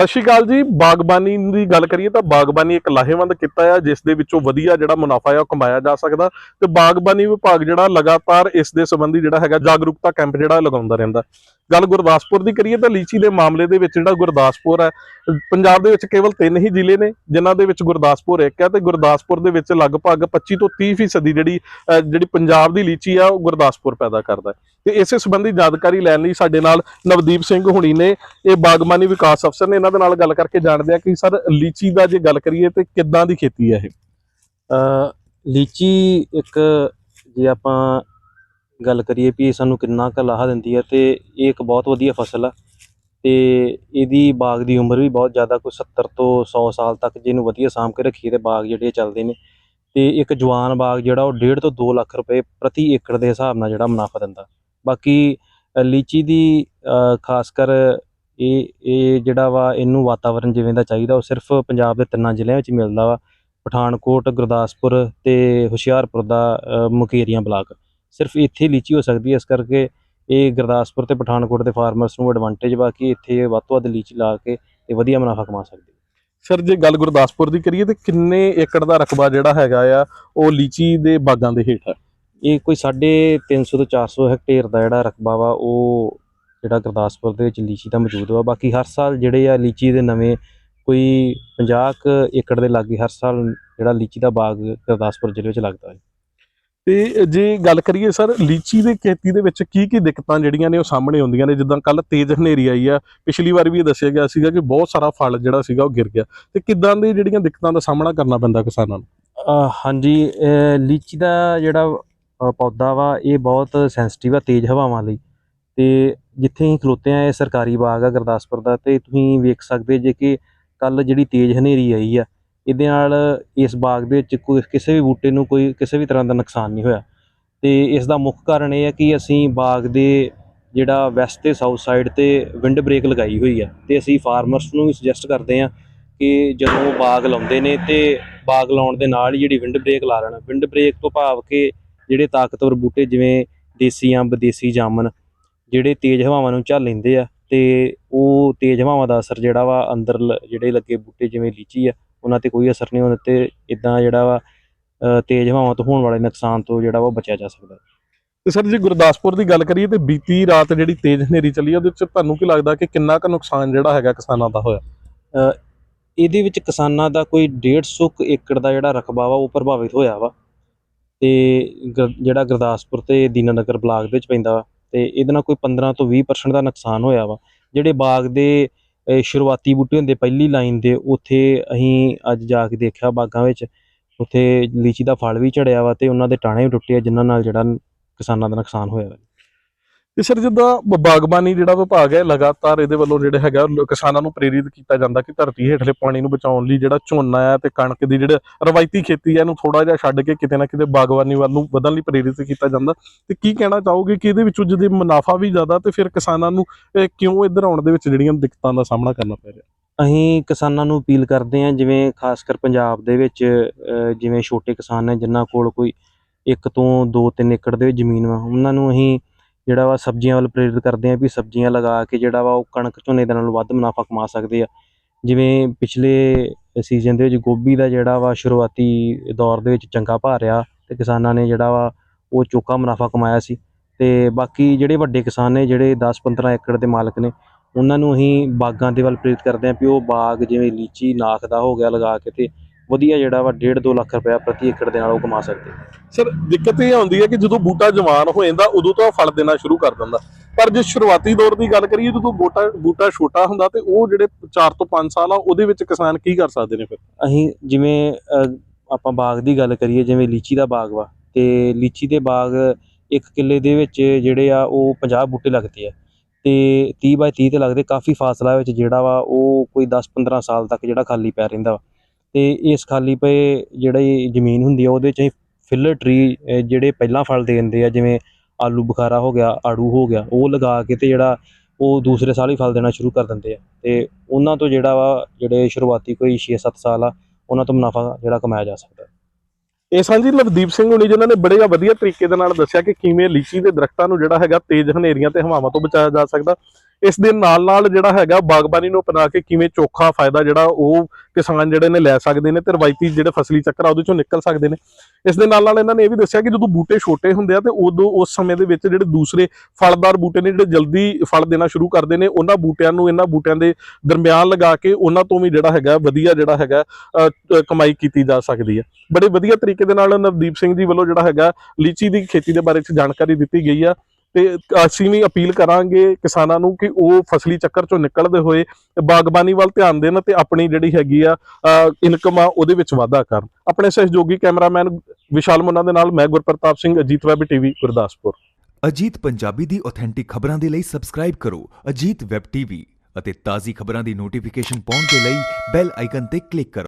ਸਤਿ ਸ਼੍ਰੀ ਅਕਾਲ ਜੀ। ਬਾਗਬਾਨੀ ਦੀ ਗੱਲ ਕਰੀਏ ਤਾਂ ਬਾਗਬਾਨੀ ਇੱਕ ਲਾਹੇਵੰਦ ਕਿੱਤਾ ਆ, ਜਿਸ ਦੇ ਵਿੱਚੋਂ ਵਧੀਆ ਜਿਹੜਾ ਮੁਨਾਫਾ ਆ ਉਹ ਕਮਾਇਆ ਜਾ ਸਕਦਾ। ਤੇ ਬਾਗਬਾਨੀ ਵਿਭਾਗ ਜਿਹੜਾ ਲਗਾਤਾਰ ਇਸ ਦੇ ਸੰਬੰਧੀ ਜਿਹੜਾ ਹੈਗਾ ਜਾਗਰੂਕਤਾ ਕੈਂਪ ਜਿਹੜਾ ਲਗਾਉਂਦਾ ਰਹਿੰਦਾ। ਗੱਲ ਗੁਰਦਾਸਪੁਰ ਦੀ ਕਰੀਏ ਤਾਂ ਲੀਚੀ ਦੇ ਮਾਮਲੇ ਦੇ ਵਿੱਚ ਜਿਹੜਾ ਗੁਰਦਾਸਪੁਰ ਹੈ, ਪੰਜਾਬ ਦੇ ਵਿੱਚ ਕੇਵਲ ਤਿੰਨ ਹੀ ਜ਼ਿਲ੍ਹੇ ਨੇ, ਜਿਨ੍ਹਾਂ ਦੇ ਵਿੱਚ ਗੁਰਦਾਸਪੁਰ ਇੱਕ ਹੈ ਤੇ ਗੁਰਦਾਸਪੁਰ ਦੇ ਵਿੱਚ ਲਗਭਗ 25 ਤੋਂ 30 ਫੀਸਦੀ ਜਿਹੜੀ ਜਿਹੜੀ ਪੰਜਾਬ ਦੀ ਲੀਚੀ ਆ, ਉਹ ਗੁਰਦਾਸਪੁਰ ਪੈਦਾ ਕਰਦਾ ਹੈ। ਤੇ ਇਸੇ ਸੰਬੰਧੀ ਜਾਣਕਾਰੀ ਲੈਣ ਲਈ ਸਾਡੇ ਨਾਲ ਨਵਦੀਪ ਸਿੰਘ ਹੁਣੀ ਨੇ, ਇਹ ਬਾਗਬਾਨੀ ਵਿਕਾਸ ਅਫਸਰ ਨੇ, ਇਹਨਾਂ ਦੇ ਨਾਲ ਗੱਲ ਕਰਕੇ ਜਾਣਦੇ ਆ ਕਿ ਸਰ ਲੀਚੀ ਦਾ ਜੇ ਗੱਲ ਕਰੀਏ ਤੇ ਕਿੱਦਾਂ ਦੀ ਖੇਤੀ ਹੈ ਇਹ? ਲੀਚੀ ਇੱਕ ਜੇ ਆਪਾਂ ਗੱਲ ਕਰੀਏ ਵੀ ਇਹ ਸਾਨੂੰ ਕਿੰਨਾ ਕੁ ਲਾਹਾ ਦਿੰਦੀ ਹੈ ਤੇ ਇਹ ਇੱਕ ਬਹੁਤ ਵਧੀਆ ਫਸਲ ਆ ਤੇ ਇਹਦੀ ਬਾਗ ਦੀ ਉਮਰ ਵੀ ਬਹੁਤ ਜ਼ਿਆਦਾ, ਕੋਈ 70 ਤੋਂ 100 ਸਾਲ ਤੱਕ ਜੇ ਇਹਨੂੰ ਵਧੀਆ ਸਾਂਭ ਕੇ ਰੱਖੀਏ ਤੇ ਬਾਗ ਜਿਹੜੇ ਚੱਲਦੇ ਨੇ ਤੇ ਇੱਕ ਜਵਾਨ ਬਾਗ ਜਿਹੜਾ ਉਹ 1.5 ਤੋਂ 2 ਲੱਖ ਰੁਪਏ ਪ੍ਰਤੀ ਏਕੜ ਦੇ ਹਿਸਾਬ ਨਾਲ ਜਿਹੜਾ ਮੁਨਾਫਾ ਦਿੰਦਾ। ਬਾਕੀ ਲੀਚੀ ਦੀ ਖਾਸ ਕਰ ਇਹ ਇਹ ਜਿਹੜਾ ਵਾ ਇਹਨੂੰ ਵਾਤਾਵਰਣ ਜਿਵੇਂ ਦਾ ਚਾਹੀਦਾ ਉਹ ਸਿਰਫ ਪੰਜਾਬ ਦੇ ਤਿੰਨਾਂ ਜ਼ਿਲ੍ਹਿਆਂ ਵਿੱਚ ਮਿਲਦਾ ਵਾ। ਪਠਾਨਕੋਟ, ਗੁਰਦਾਸਪੁਰ ਤੇ ਹੁਸ਼ਿਆਰਪੁਰ ਦਾ ਮੁਕੇਰੀਆਂ ਬਲਾਕ। ਸਿਰਫ ਇੱਥੇ ਲੀਚੀ ਹੋ ਸਕਦੀ ਹੈ। ਇਸ ਕਰਕੇ ਇਹ ਗੁਰਦਾਸਪੁਰ ਤੇ ਪਠਾਨਕੋਟ ਦੇ ਫਾਰਮਰਸ ਨੂੰ ਐਡਵਾਂਟੇਜ ਵਾ ਕਿ ਇੱਥੇ ਵੱਧ ਤੋਂ ਵੱਧ ਲੀਚੀ ਲਾ ਕੇ ਤੇ ਵਧੀਆ ਮੁਨਾਫਾ ਕਮਾ ਸਕਦੇ ਸਰ ਜੇ ਗੱਲ ਗੁਰਦਾਸਪੁਰ ਦੀ ਕਰੀਏ ਤੇ ਕਿੰਨੇ ਏਕੜ ਦਾ ਰਕਬਾ ਜਿਹੜਾ ਹੈਗਾ ਆ ਉਹ ਲੀਚੀ ਦੇ ਬਾਗਾਂ ਦੇ ਹੇਠ ਹੈ? ਇਹ ਕੋਈ 350 ਤੋਂ 400 ਹੈਕਟੇਅਰ ਦਾ ਜਿਹੜਾ ਰਕਬਾ ਵਾ ਉਹ ਜਿਹੜਾ ਗੁਰਦਾਸਪੁਰ ਦੇ ਵਿੱਚ ਲੀਚੀ ਦਾ ਮੌਜੂਦ ਵਾ। ਬਾਕੀ ਹਰ ਸਾਲ ਜਿਹੜੇ ਆ ਲੀਚੀ ਦੇ ਨਵੇਂ ਕੋਈ 50 ਕੁ ਏਕੜ ਦੇ ਲਾਗੇ ਹਰ ਸਾਲ ਜਿਹੜਾ ਲੀਚੀ ਦਾ ਬਾਗ ਗੁਰਦਾਸਪੁਰ ਜ਼ਿਲ੍ਹੇ ਵਿੱਚ ਲੱਗਦਾ ਹੈ। ਤੇ ਜੇ ਗੱਲ ਕਰੀਏ ਸਰ, ਲੀਚੀ ਦੇ ਖੇਤੀ ਦੇ ਵਿੱਚ ਕੀ ਕੀ ਦਿੱਕਤਾਂ ਜਿਹੜੀਆਂ ਨੇ ਉਹ ਸਾਹਮਣੇ ਆਉਂਦੀਆਂ ਨੇ? ਜਿੱਦਾਂ ਕੱਲ ਤੇਜ਼ ਹਨੇਰੀ ਆਈ ਆ, ਪਿਛਲੀ ਵਾਰ ਵੀ ਇਹ ਦੱਸਿਆ ਗਿਆ ਸੀਗਾ ਕਿ ਬਹੁਤ ਸਾਰਾ ਫਲ ਜਿਹੜਾ ਸੀਗਾ ਉਹ ਗਿਰ ਗਿਆ। ਤੇ ਕਿੱਦਾਂ ਦੀ ਜਿਹੜੀਆਂ ਦਿੱਕਤਾਂ ਦਾ ਸਾਹਮਣਾ ਕਰਨਾ ਪੈਂਦਾ ਕਿਸਾਨਾਂ ਨੂੰ? ਹਾਂਜੀ ਲੀਚੀ ਦਾ ਜਿਹੜਾ ਪੌਦਾ ਵਾ, ਇਹ ਬਹੁਤ ਸੈਂਸਿਟਿਵ ਆ ਤੇਜ਼ ਹਵਾਵਾਂ ਲਈ। ਤੇ ਜਿੱਥੇ ਅਸੀਂ ਖਲੋਤੇ ਆ ਇਹ ਸਰਕਾਰੀ ਬਾਗ ਆ ਗੁਰਦਾਸਪੁਰ ਦਾ, ਤੇ ਤੁਸੀਂ ਵੇਖ ਸਕਦੇ ਜੇ ਕਿ ਕੱਲ ਜਿਹੜੀ ਤੇਜ਼ ਹਨੇਰੀ ਆਈ ਆ ਇਹਦੇ ਨਾਲ ਇਸ ਬਾਗ ਦੇ ਵਿੱਚ ਕੋਈ ਕਿਸੇ ਵੀ ਬੂਟੇ ਨੂੰ ਕੋਈ ਕਿਸੇ ਵੀ ਤਰ੍ਹਾਂ ਦਾ ਨੁਕਸਾਨ ਨਹੀਂ ਹੋਇਆ। ਤੇ ਇਸ ਦਾ ਮੁੱਖ ਕਾਰਨ ਇਹ ਹੈ ਕਿ ਅਸੀਂ ਬਾਗ ਦੇ ਜਿਹੜਾ ਵੈਸਟ ਤੇ ਸਾਊਥ ਸਾਈਡ ਤੇ ਵਿੰਡ ਬ੍ਰੇਕ ਲਗਾਈ ਹੋਈ ਹੈ ਤੇ ਅਸੀਂ ਫਾਰਮਰਸ ਨੂੰ ਵੀ ਸੁਜੈਸਟ ਕਰਦੇ ਹਾਂ ਕਿ ਜਦੋਂ ਬਾਗ ਲਾਉਂਦੇ ਨੇ ਤੇ ਬਾਗ ਲਾਉਣ ਦੇ ਨਾਲ ਹੀ ਜਿਹੜੀ ਵਿੰਡ ਬ੍ਰੇਕ ਲਾ ਲੈਣ। ਵਿੰਡ ਬ੍ਰੇਕ ਤੋਂ ਭਾਵ ਕਿ ਜਿਹੜੇ ਤਾਕਤਵਰ ਬੂਟੇ ਜਿਵੇਂ ਦੇਸੀ ਅੰਬ, ਦੇਸੀ ਜਾਮਨ ਜਿਹੜੇ ਤੇਜ਼ ਹਵਾਵਾਂ ਨੂੰ ਝੱਲ ਲੈਂਦੇ ਆ ਤੇ ਉਹ ਤੇਜ਼ ਹਵਾਵਾਂ ਦਾ ਅਸਰ ਜਿਹੜਾ ਵਾ ਅੰਦਰ ਲ- ਜਿਹੜੇ ਲੱਗੇ ਬੂਟੇ ਜਿਵੇਂ ਲੀਚੀ ਆ ਉਹਨਾਂ ਤੇ ਕੋਈ ਅਸਰ ਨਹੀਂ ਹੁੰਦਾ ਤੇ ਇਦਾਂ ਜਿਹੜਾ ਵਾ ਤੇਜ਼ ਹਵਾਵਾਂ ਤੋਂ ਹੋਣ ਵਾਲੇ ਨੁਕਸਾਨ ਤੋਂ ਜਿਹੜਾ ਵਾ ਉਹ ਬਚਿਆ ਜਾ ਸਕਦਾ। ਤੇ ਸਰ ਜੇ ਗੁਰਦਾਸਪੁਰ ਦੀ ਗੱਲ ਕਰੀਏ ਤੇ ਬੀਤੀ ਰਾਤ ਜਿਹੜੀ ਤੇਜ਼ ਹਨੇਰੀ ਚੱਲੀ ਆ ਉਹਦੇ ਵਿੱਚ ਤੁਹਾਨੂੰ ਕੀ ਲੱਗਦਾ ਕਿ ਕਿੰਨਾ ਕੁ ਨੁਕਸਾਨ ਜਿਹੜਾ ਹੈਗਾ ਕਿਸਾਨਾਂ ਦਾ ਹੋਇਆ? ਇਹਦੇ ਵਿੱਚ ਕਿਸਾਨਾਂ ਦਾ ਕੋਈ 150 ਕੁ ਏਕੜ ਦਾ ਜਿਹੜਾ ਰਕਬਾ ਵਾ ਉਹ ਪ੍ਰਭਾਵਿਤ ਹੋਇਆ ਵਾ। ਤੇ ਜਿਹੜਾ ਗੁਰਦਾਸਪੁਰ ਤੇ ਦੀਨਾਨਗਰ ਬਲਾਕ ਦੇ ਵਿੱਚ ਪੈਂਦਾ ਤੇ ਇਹਦੇ ਨਾਲ ਕੋਈ 15 ਤੋਂ 20% ਦਾ ਨੁਕਸਾਨ ਹੋਇਆ ਵਾ ਜਿਹੜੇ ਬਾਗ ਦੇ ਇਹ ਸ਼ੁਰੂਆਤੀ ਬੂਟੇ ਹੁੰਦੇ, ਪਹਿਲੀ ਲਾਈਨ ਦੇ, ਉੱਥੇ ਅਸੀਂ ਅੱਜ ਜਾ ਕੇ ਦੇਖਿਆ ਬਾਗਾਂ ਵਿੱਚ। ਉੱਥੇ ਲੀਚੀ ਦਾ ਫਲ ਵੀ ਝੜਿਆ ਵਾ ਅਤੇ ਉਹਨਾਂ ਦੇ ਟਾਣੇ ਵੀ ਟੁੱਟੇ ਆ, ਜਿਨ੍ਹਾਂ ਨਾਲ ਜਿਹੜਾ ਕਿਸਾਨਾਂ ਦਾ ਨੁਕਸਾਨ ਹੋਇਆ ਵਾ। ਤੇ ਸਰ ਜਿੱਦਾਂ ਬਾਗਬਾਨੀ ਜਿਹੜਾ ਵਿਭਾਗ ਹੈ ਲਗਾਤਾਰ ਇਹਦੇ ਵੱਲੋਂ ਜਿਹੜੇ ਹੈਗਾ ਕਿਸਾਨਾਂ ਨੂੰ ਪ੍ਰੇਰਿਤ ਕੀਤਾ ਜਾਂਦਾ ਕਿ ਧਰਤੀ ਹੇਠਲੇ ਪਾਣੀ ਨੂੰ ਬਚਾਉਣ ਲਈ ਜਿਹੜਾ ਝੋਨਾ ਹੈ ਤੇ ਕਣਕ ਦੀ ਜਿਹੜਾ ਰਵਾਇਤੀ ਖੇਤੀ ਹੈ ਇਹਨੂੰ ਥੋੜਾ ਜਿਹਾ ਛੱਡ ਕੇ ਕਿਤੇ ਨਾ ਕਿਤੇ ਬਾਗਬਾਨੀ ਵੱਲ ਨੂੰ ਵਧਣ ਲਈ ਪ੍ਰੇਰਿਤ ਕੀਤਾ ਜਾਂਦਾ। ਤੇ ਕੀ ਕਹਿਣਾ ਚਾਹੋਗੇ ਕਿ ਇਹਦੇ ਵਿੱਚੋਂ ਜਦੋਂ ਮੁਨਾਫਾ ਵੀ ਜ਼ਿਆਦਾ ਤੇ ਫਿਰ ਕਿਸਾਨਾਂ ਨੂੰ, ਇਹ ਕਿਉਂ ਇੱਧਰ ਆਉਣ ਦੇ ਵਿੱਚ ਜਿਹੜੀਆਂ ਦਿੱਕਤਾਂ ਦਾ ਸਾਹਮਣਾ ਕਰਨਾ ਪੈ ਰਿਹਾ? ਅਸੀਂ ਕਿਸਾਨਾਂ ਨੂੰ ਅਪੀਲ ਕਰਦੇ ਹਾਂ, ਜਿਵੇਂ ਖਾਸ ਕਰ ਪੰਜਾਬ ਦੇ ਵਿੱਚ ਜਿਵੇਂ ਛੋਟੇ ਕਿਸਾਨ ਨੇ, ਜਿਨ੍ਹਾਂ ਕੋਲ ਕੋਈ ਇੱਕ ਤੋਂ 2-3 ਏਕੜ ਦੇ ਜ਼ਮੀਨ ਵਾ, ਉਹਨਾਂ ਨੂੰ ਅਸੀਂ ਜਿਹੜਾ ਵਾ ਸਬਜ਼ੀਆਂ ਵੱਲ ਪ੍ਰੇਰਿਤ ਕਰਦੇ ਹਾਂ ਵੀ ਸਬਜ਼ੀਆਂ ਲਗਾ ਕੇ ਜਿਹੜਾ ਵਾ ਉਹ ਕਣਕ ਝੋਨੇ ਦੇ ਨਾਲੋਂ ਵੱਧ ਮੁਨਾਫਾ ਕਮਾ ਸਕਦੇ ਆ। ਜਿਵੇਂ ਪਿਛਲੇ ਸੀਜ਼ਨ ਦੇ ਵਿੱਚ ਗੋਭੀ ਦਾ ਜਿਹੜਾ ਵਾ ਸ਼ੁਰੂਆਤੀ ਦੌਰ ਦੇ ਵਿੱਚ ਚੰਗਾ ਭਾਅ ਰਿਹਾ ਅਤੇ ਕਿਸਾਨਾਂ ਨੇ ਜਿਹੜਾ ਵਾ ਉਹ ਚੋਖਾ ਮੁਨਾਫਾ ਕਮਾਇਆ ਸੀ ਅਤੇ ਬਾਕੀ ਜਿਹੜੇ ਵੱਡੇ ਕਿਸਾਨ ਨੇ ਜਿਹੜੇ 10-15 ਏਕੜ ਦੇ ਮਾਲਕ ਨੇ, ਉਹਨਾਂ ਨੂੰ ਅਸੀਂ ਬਾਗਾਂ ਦੇ ਵੱਲ ਪ੍ਰੇਰਿਤ ਕਰਦੇ ਹਾਂ ਵੀ ਉਹ ਬਾਗ ਜਿਵੇਂ ਲੀਚੀ, ਨਾਖ ਦਾ ਹੋ ਗਿਆ ਲਗਾ ਕੇ ਅਤੇ ਵਧੀਆ ਜਿਹੜਾ ਵਾ 1.5-2 ਲੱਖ ਰੁਪਇਆ ਪ੍ਰਤੀ ਏਕੜ ਦੇ ਨਾਲ ਉਹ ਕਮਾ ਸਕਦੇ। ਸਰ ਦਿੱਕਤ ਇਹ ਆਉਂਦੀ ਹੈ ਕਿ ਜਦੋਂ ਬੂਟਾ ਜਵਾਨ ਹੋ ਜਾਂਦਾ ਉਦੋਂ ਤੋਂ ਫਲ ਦੇਣਾ ਸ਼ੁਰੂ ਕਰ ਦਿੰਦਾ। ਪਰ ਜੇ ਸ਼ੁਰੂਆਤੀ ਦੌਰ ਦੀ ਗੱਲ ਕਰੀਏ ਜਦੋਂ ਬੂਟਾ ਬੂਟਾ ਛੋਟਾ ਹੁੰਦਾ ਤੇ ਉਹ ਜਿਹੜੇ 4 ਤੋਂ 5 ਸਾਲ ਆ ਉਹਦੇ ਵਿੱਚ ਕਿਸਾਨ ਕੀ ਕਰ ਸਕਦੇ ਨੇ ਫਿਰ? ਅਸੀਂ ਜਿਵੇਂ ਆਪਾਂ ਬਾਗ ਦੀ ਗੱਲ ਕਰੀਏ ਜਿਵੇਂ ਲੀਚੀ ਦਾ ਬਾਗ ਵਾ ਤੇ ਲੀਚੀ ਦੇ ਬਾਗ ਇੱਕ ਕਿੱਲੇ ਦੇ ਵਿੱਚ ਜਿਹੜੇ ਆ ਉਹ 50 ਬੂਟੇ ਲੱਗਦੇ ਆ। ਤੇ 30 ਬਾਈ 30 ਤੇ ਲੱਗਦੇ ਕਾਫੀ ਫਾਸਲਾ ਵਿੱਚ ਜਿਹੜਾ ਵਾ ਉਹ ਕੋਈ 10-15 ਸਾਲ ਤੱਕ ਜਿਹੜਾ ਖਾਲੀ ਪੈ ਰਹਿੰਦਾ ਵਾ। ਤੇ ਇਸ ਖਾਲੀ ਪਏ ਜਿਹੜੀ ਜ਼ਮੀਨ ਹੁੰਦੀ ਆ, ਉਹਦੇ 'ਚ ਅਸੀਂ ਫਿਲਰ ਟਰੀ ਜਿਹੜੇ ਪਹਿਲਾਂ ਫਲ ਦੇ ਦਿੰਦੇ ਆ, ਜਿਵੇਂ ਆਲੂ ਬੁਖਾਰਾ ਹੋ ਗਿਆ, ਆੜੂ ਹੋ ਗਿਆ, ਉਹ ਲਗਾ ਕੇ ਤੇ ਜਿਹੜਾ ਉਹ ਦੂਸਰੇ ਸਾਲ ਹੀ ਫਲ ਦੇਣਾ ਸ਼ੁਰੂ ਕਰ ਦਿੰਦੇ ਆ। ਤੇ ਉਹਨਾਂ ਤੋਂ ਜਿਹੜਾ ਵਾ, ਜਿਹੜੇ ਸ਼ੁਰੂਆਤੀ ਕੋਈ 6-7 ਸਾਲ ਆ, ਉਹਨਾਂ ਤੋਂ ਮੁਨਾਫਾ ਜਿਹੜਾ ਕਮਾਇਆ ਜਾ ਸਕਦਾ। ਇਹ ਸਾਂਝੀ ਲਵਦੀਪ ਸਿੰਘ ਹੁਣੀ, ਜਿਨ੍ਹਾਂ ਨੇ ਬੜੇ ਵਧੀਆ ਤਰੀਕੇ ਦੇ ਨਾਲ ਦੱਸਿਆ ਕਿ ਕਿਵੇਂ ਲੀਚੀ ਦੇ ਦਰਖਤਾਂ ਨੂੰ ਜਿਹੜਾ ਹੈਗਾ ਤੇਜ਼ ਹਨੇਰੀਆਂ ਤੇ ਹਵਾਵਾਂ ਤੋਂ ਬਚਾਇਆ ਜਾ ਸਕਦਾ। ਇਸ ਦੇ ਨਾਲ ਨਾਲ ਜਿਹੜਾ ਹੈਗਾ ਬਾਗਬਾਨੀ ਨੂੰ ਅਪਣਾ ਕੇ ਕਿਵੇਂ ਚੋਖਾ ਫਾਇਦਾ ਜਿਹੜਾ ਉਹ ਕਿਸਾਨ ਜਿਹੜੇ ਨੇ ਲੈ ਸਕਦੇ ਨੇ ਤੇ ਰਵਾਇਤੀ ਜਿਹੜੇ ਫਸਲੀ ਚੱਕਰ ਆ ਉਹਦੇ ਚੋਂ ਨਿਕਲ ਸਕਦੇ ਨੇ। ਇਸ ਦੇ ਨਾਲ ਨਾਲ ਇਹਨਾਂ ਨੇ ਇਹ ਵੀ ਦੱਸਿਆ ਕਿ ਜਦੋਂ ਬੂਟੇ ਛੋਟੇ ਹੁੰਦੇ ਆ ਤੇ ਉਦੋਂ ਉਸ ਸਮੇਂ ਦੇ ਵਿੱਚ ਜਿਹੜੇ ਦੂਸਰੇ ਫਲਦਾਰ ਬੂਟੇ ਨੇ ਜਿਹੜੇ ਜਲਦੀ ਫਲ ਦੇਣਾ ਸ਼ੁਰੂ ਕਰਦੇ ਨੇ, ਉਹਨਾਂ ਬੂਟਿਆਂ ਨੂੰ ਇਹਨਾਂ ਬੂਟਿਆਂ ਦੇ ਦਰਮਿਆਨ ਲਗਾ ਕੇ ਉਹਨਾਂ ਤੋਂ ਵੀ ਜਿਹੜਾ ਹੈਗਾ ਵਧੀਆ ਜਿਹੜਾ ਹੈਗਾ ਕਮਾਈ ਕੀਤੀ ਜਾ ਸਕਦੀ ਹੈ। ਬੜੇ ਵਧੀਆ ਤਰੀਕੇ ਦੇ ਨਾਲ ਨਵਦੀਪ ਸਿੰਘ ਜੀ ਵੱਲੋਂ ਜਿਹੜਾ ਹੈਗਾ ਲੀਚੀ ਦੀ ਖੇਤੀ ਦੇ ਬਾਰੇ ਚ ਜਾਣਕਾਰੀ ਦਿੱਤੀ ਗਈ ਆ। ਤੇ ਅਸੀਂ ਵੀ ਅਪੀਲ ਕਰਾਂਗੇ ਕਿਸਾਨਾਂ ਨੂੰ ਕਿ ਉਹ ਫਸਲੀ ਚੱਕਰ ਚੋਂ ਨਿਕਲਦੇ ਹੋਏ ਬਾਗਬਾਨੀ ਵੱਲ ਧਿਆਨ ਦੇਣ ਤੇ ਆਪਣੀ ਜਿਹੜੀ ਹੈਗੀ ਆ ਇਨਕਮ ਆ ਉਹਦੇ ਵਿੱਚ ਵਾਧਾ ਕਰਨ। ਆਪਣੇ ਸਹਿਯੋਗੀ ਕੈਮਰਾਮੈਨ ਵਿਸ਼ਾਲ ਮੁੰਨਾ ਦੇ ਨਾਲ ਮੈਂ ਗੁਰਪ੍ਰਤਾਪ ਸਿੰਘ, ਅਜੀਤ ਵੈਬ ਟੀਵੀ, ਗੁਰਦਾਸਪੁਰ। ਅਜੀਤ ਪੰਜਾਬੀ ਦੀ ਆਥੈਂਟਿਕ ਖਬਰਾਂ ਦੇ ਲਈ ਸਬਸਕ੍ਰਾਈਬ ਕਰੋ ਅਜੀਤ ਵੈਬ ਟੀਵੀ ਅਤੇ ਤਾਜ਼ੀ ਖਬਰਾਂ ਦੀ ਨੋਟੀਫਿਕੇਸ਼ਨ ਪਾਉਣ ਦੇ ਲਈ ਬੈਲ ਆਈਕਨ ਤੇ ਕਲਿੱਕ ਕਰੋ।